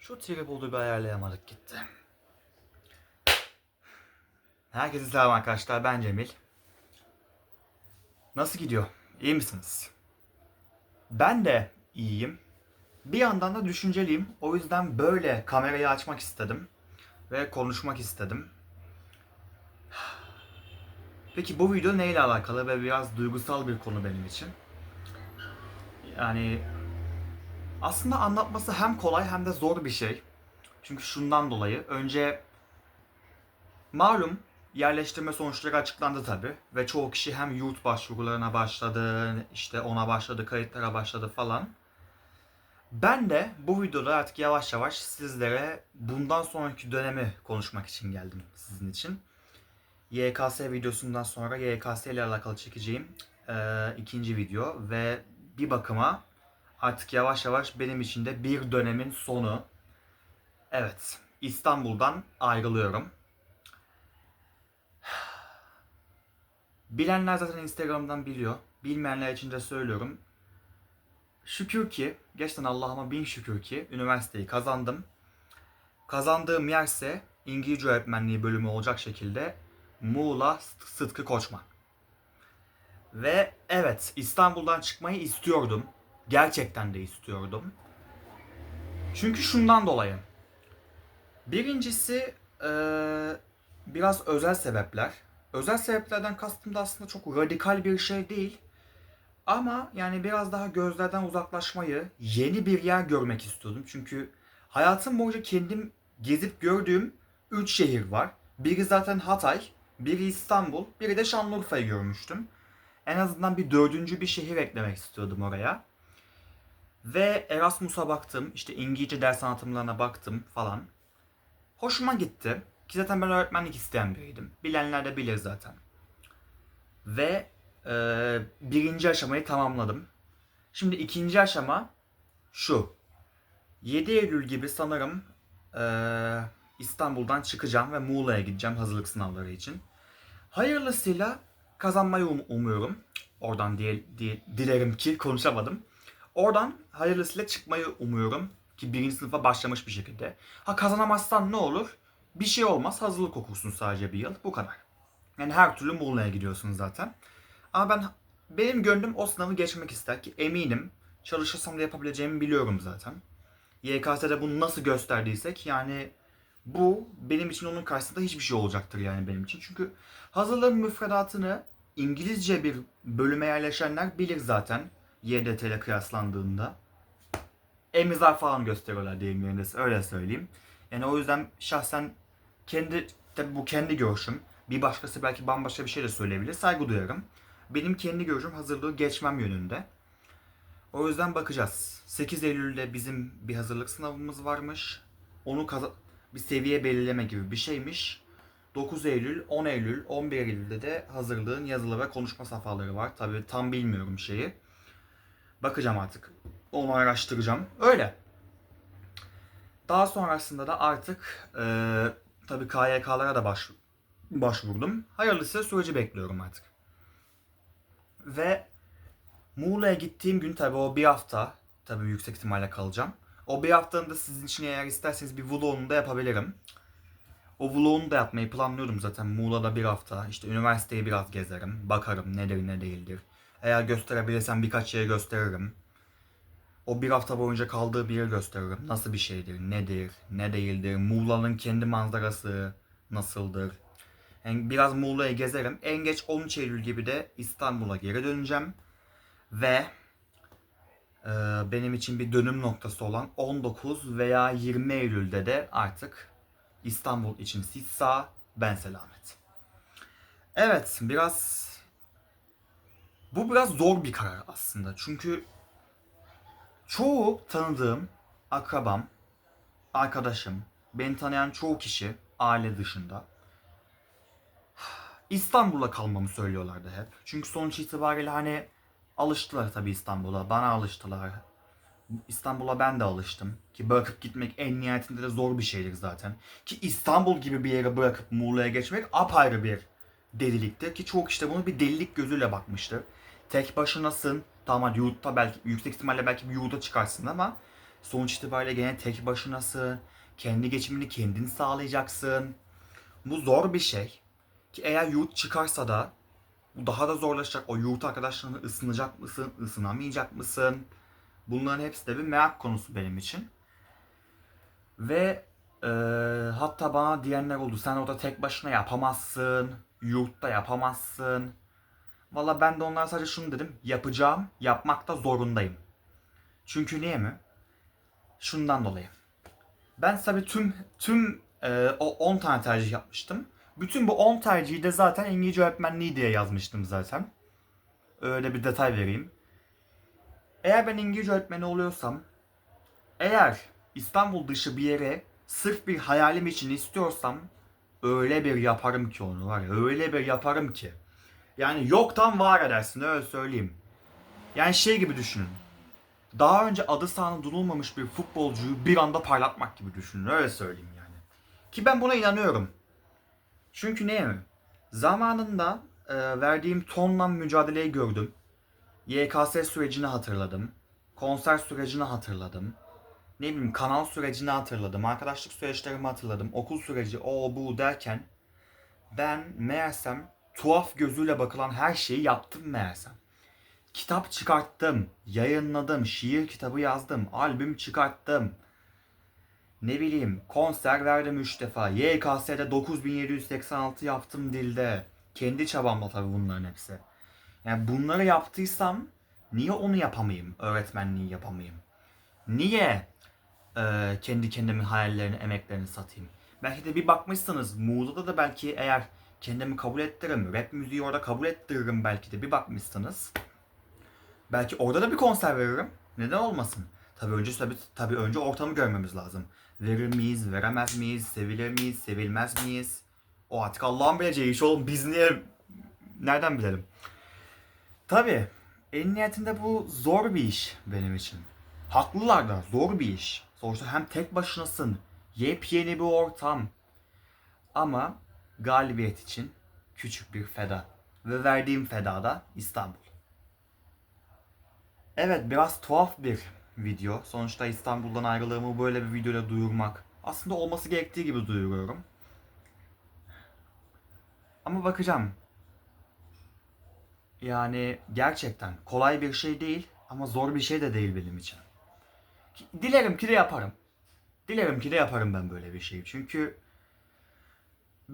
Şu tripodu bir ayarlayamadık gitti. Herkese selam arkadaşlar ben Cemil. Nasıl gidiyor? İyi misiniz? Ben de iyiyim. Bir yandan da düşünceliyim. O yüzden böyle kamerayı açmak istedim. Ve konuşmak istedim. Peki bu video neyle alakalı ve biraz duygusal bir konu benim için. Yani aslında anlatması hem kolay hem de zor bir şey. Çünkü şundan dolayı önce malum yerleştirme sonuçları açıklandı tabi ve çoğu kişi hem yurt başvurularına başladı, işte ona başladı, kayıtlara başladı falan. Ben de bu videoda artık yavaş yavaş sizlere bundan sonraki dönemi konuşmak için geldim sizin için. YKS videosundan sonra YKS ile alakalı çekeceğim eee, ikinci video ve bir bakıma artık yavaş yavaş benim için de bir dönemin sonu. Evet, İstanbul'dan ayrılıyorum. Bilenler zaten Instagram'dan biliyor. Bilmeyenler için de söylüyorum. Şükür ki, gerçekten Allah'ıma bin şükür ki üniversiteyi kazandım. Kazandığım yerse İngilizce öğretmenliği bölümü olacak şekilde Muğla Sıtkı Koçman. Ve evet İstanbul'dan çıkmayı istiyordum. Gerçekten de istiyordum. Çünkü şundan dolayı. Birincisi eee, biraz özel sebepler. Özel sebeplerden kastım da aslında çok radikal bir şey değil. Ama yani biraz daha gözlerden uzaklaşmayı, yeni bir yer görmek istiyordum. Çünkü hayatım boyunca kendim gezip gördüğüm 3 şehir var. Biri zaten Hatay, biri İstanbul, biri de Şanlıurfa'yı görmüştüm. En azından bir dördüncü bir şehir eklemek istiyordum oraya. Ve Erasmus'a baktım, işte İngilizce ders anlatımlarına baktım falan. Hoşuma gitti. Ki zaten ben öğretmenlik isteyen biriydim. Bilenler de bilir zaten. Ve e, birinci aşamayı tamamladım. Şimdi ikinci aşama şu. 7 Eylül gibi sanırım e, İstanbul'dan çıkacağım ve Muğla'ya gideceğim hazırlık sınavları için. Hayırlısıyla kazanmayı um- umuyorum. Oradan diye, diye, dilerim ki konuşamadım. Oradan hayırlısıyla çıkmayı umuyorum. Ki birinci sınıfa başlamış bir şekilde. Ha kazanamazsan ne olur? Bir şey olmaz. Hazırlık okursun sadece bir yıl. Bu kadar. Yani her türlü Muğla'ya gidiyorsun zaten. Ama ben benim gönlüm o sınavı geçmek ister ki eminim çalışırsam da yapabileceğimi biliyorum zaten. YKS'de bunu nasıl gösterdiysek yani bu benim için onun karşısında hiçbir şey olacaktır yani benim için. Çünkü hazırlığın müfredatını İngilizce bir bölüme yerleşenler bilir zaten YDT ile kıyaslandığında. Emizar falan gösteriyorlar deyim yerinde öyle söyleyeyim. Yani o yüzden şahsen kendi tabi bu kendi görüşüm. Bir başkası belki bambaşka bir şey de söyleyebilir. Saygı duyarım. Benim kendi görüşüm hazırlığı geçmem yönünde. O yüzden bakacağız. 8 Eylül'de bizim bir hazırlık sınavımız varmış. Onu bir seviye belirleme gibi bir şeymiş. 9 Eylül, 10 Eylül, 11 Eylül'de de hazırlığın yazılı ve konuşma safhaları var. Tabii tam bilmiyorum şeyi. Bakacağım artık. Onu araştıracağım. Öyle. Daha sonrasında da artık e, tabii KYK'lara da baş, başvurdum. Hayırlısı süreci bekliyorum artık. Ve Muğla'ya gittiğim gün tabii o bir hafta tabii yüksek ihtimalle kalacağım. O bir haftanın da sizin için eğer isterseniz bir vlogunu da yapabilirim. O vlogunu da yapmayı planlıyorum zaten Muğla'da bir hafta. İşte üniversiteyi biraz gezerim. Bakarım nedir ne değildir. Eğer gösterebilirsem birkaç yere gösteririm. O bir hafta boyunca kaldığı bir yeri gösteririm. Nasıl bir şeydir, nedir, ne değildir. Muğla'nın kendi manzarası nasıldır. Yani biraz Muğla'yı gezerim. En geç 13 Eylül gibi de İstanbul'a geri döneceğim. Ve e, benim için bir dönüm noktası olan 19 veya 20 Eylül'de de artık İstanbul için siz sağ, ben selamet. Evet, biraz bu biraz zor bir karar aslında. Çünkü çoğu tanıdığım akrabam, arkadaşım, beni tanıyan çoğu kişi aile dışında İstanbul'da kalmamı söylüyorlardı hep. Çünkü sonuç itibariyle hani alıştılar tabii İstanbul'a. Bana alıştılar. İstanbul'a ben de alıştım. Ki bırakıp gitmek en nihayetinde de zor bir şeydir zaten. Ki İstanbul gibi bir yere bırakıp Muğla'ya geçmek apayrı bir deliliktir. Ki çoğu kişi de bunu bir delilik gözüyle bakmıştır. Tek başınasın. Tamam yurtta belki yüksek ihtimalle belki bir yurda çıkarsın ama Sonuç itibariyle gene tek başınasın. Kendi geçimini kendin sağlayacaksın. Bu zor bir şey. Ki eğer yurt çıkarsa da bu daha da zorlaşacak. O yurt arkadaşlarına ısınacak mısın, ısınamayacak mısın? Bunların hepsi de bir merak konusu benim için. Ve e, hatta bana diyenler oldu. Sen orada tek başına yapamazsın. Yurtta yapamazsın. Valla ben de onlara sadece şunu dedim. Yapacağım, yapmakta zorundayım. Çünkü niye mi? Şundan dolayı. Ben tabii tüm tüm e, o 10 tane tercih yapmıştım. Bütün bu 10 tercihi de zaten İngilizce öğretmenliği diye yazmıştım zaten. Öyle bir detay vereyim. Eğer ben İngilizce öğretmeni oluyorsam, eğer İstanbul dışı bir yere sırf bir hayalim için istiyorsam öyle bir yaparım ki onu var ya öyle bir yaparım ki. Yani yoktan var edersin öyle söyleyeyim. Yani şey gibi düşünün. Daha önce adı sanı duyulmamış bir futbolcuyu bir anda parlatmak gibi düşünün öyle söyleyeyim yani. Ki ben buna inanıyorum. Çünkü niye? Zamanında e, verdiğim tonla mücadeleyi gördüm. YKS sürecini hatırladım. Konser sürecini hatırladım. Ne bileyim kanal sürecini hatırladım. Arkadaşlık süreçlerimi hatırladım. Okul süreci o bu derken ben meğersem tuhaf gözüyle bakılan her şeyi yaptım meğersem. Kitap çıkarttım, yayınladım, şiir kitabı yazdım, albüm çıkarttım. Ne bileyim konser verdim 3 defa. YKS'de 9786 yaptım dilde. Kendi çabamla tabii bunların hepsi. Yani bunları yaptıysam niye onu yapamayayım? Öğretmenliği yapamayayım? Niye e, kendi kendimin hayallerini, emeklerini satayım? Belki de bir bakmışsınız Muğla'da da belki eğer kendimi kabul ettiririm, rap müziği orada kabul ettiririm belki de bir bakmışsınız. Belki orada da bir konser veririm. Neden olmasın? Tabii önce tabii, tabii önce ortamı görmemiz lazım. Verir miyiz, veremez miyiz, sevilir miyiz, sevilmez miyiz? O artık Allah'ın bileceği iş oğlum. Biz niye nereden bilelim? Tabii en niyetinde bu zor bir iş benim için. Haklılar da zor bir iş. Sonuçta hem tek başınasın, yepyeni bir ortam. Ama galibiyet için küçük bir feda. Ve verdiğim feda da İstanbul. Evet biraz tuhaf bir video. Sonuçta İstanbul'dan ayrılığımı böyle bir videoyla duyurmak. Aslında olması gerektiği gibi duyuruyorum. Ama bakacağım. Yani gerçekten kolay bir şey değil ama zor bir şey de değil benim için. Dilerim ki de yaparım. Dilerim ki de yaparım ben böyle bir şeyi. Çünkü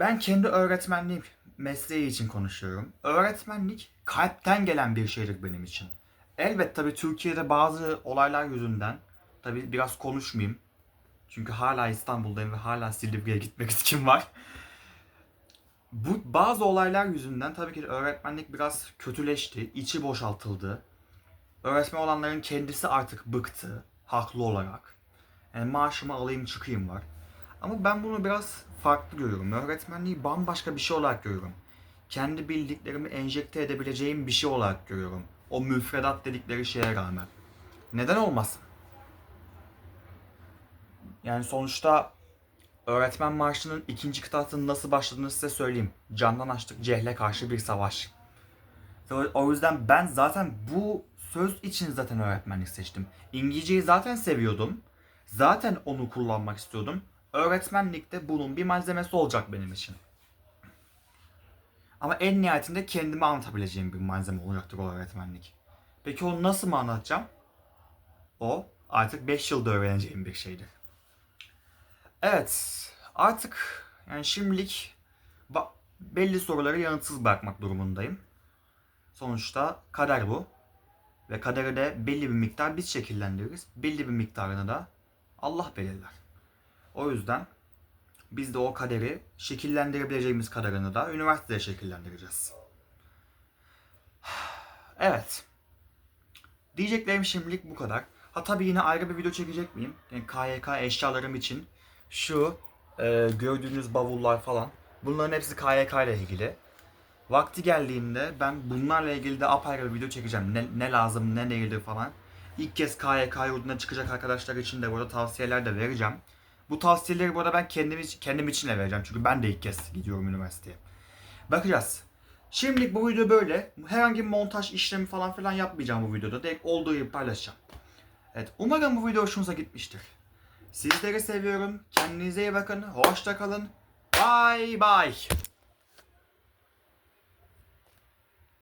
ben kendi öğretmenlik mesleği için konuşuyorum. Öğretmenlik kalpten gelen bir şeydir benim için. Elbet tabi Türkiye'de bazı olaylar yüzünden tabi biraz konuşmayayım. Çünkü hala İstanbul'dayım ve hala Silivri'ye gitmek iskim var. Bu bazı olaylar yüzünden tabii ki öğretmenlik biraz kötüleşti, içi boşaltıldı. Öğretmen olanların kendisi artık bıktı, haklı olarak. Yani maaşımı alayım çıkayım var. Ama ben bunu biraz farklı görüyorum. Öğretmenliği bambaşka bir şey olarak görüyorum. Kendi bildiklerimi enjekte edebileceğim bir şey olarak görüyorum. O müfredat dedikleri şeye rağmen. Neden olmasın? Yani sonuçta öğretmen marşının ikinci kıtasının nasıl başladığını size söyleyeyim. Candan açtık cehle karşı bir savaş. O yüzden ben zaten bu söz için zaten öğretmenlik seçtim. İngilizceyi zaten seviyordum. Zaten onu kullanmak istiyordum. Öğretmenlikte bunun bir malzemesi olacak benim için. Ama en nihayetinde kendimi anlatabileceğim bir malzeme olacaktır o öğretmenlik. Peki onu nasıl mı anlatacağım? O artık 5 yılda öğreneceğim bir şeydir. Evet, artık yani şimdilik belli soruları yanıtsız bırakmak durumundayım. Sonuçta kader bu. Ve kaderi de belli bir miktar biz şekillendiririz. Belli bir miktarını da Allah belirler. O yüzden biz de o kaderi şekillendirebileceğimiz kadarını da üniversitede şekillendireceğiz. Evet. Diyeceklerim şimdilik bu kadar. Ha tabii yine ayrı bir video çekecek miyim? Yani KYK eşyalarım için şu e, gördüğünüz bavullar falan. Bunların hepsi KYK ile ilgili. Vakti geldiğinde ben bunlarla ilgili de apayrı bir video çekeceğim. Ne, ne lazım, ne değildir falan. İlk kez KYK yurduna çıkacak arkadaşlar için de burada tavsiyeler de vereceğim. Bu tavsiyeleri bu arada ben kendim, kendim için vereceğim. Çünkü ben de ilk kez gidiyorum üniversiteye. Bakacağız. Şimdilik bu video böyle. Herhangi bir montaj işlemi falan filan yapmayacağım bu videoda. Direkt olduğu gibi paylaşacağım. Evet umarım bu video hoşunuza gitmiştir. Sizleri seviyorum. Kendinize iyi bakın. Hoşça kalın. Bye bye.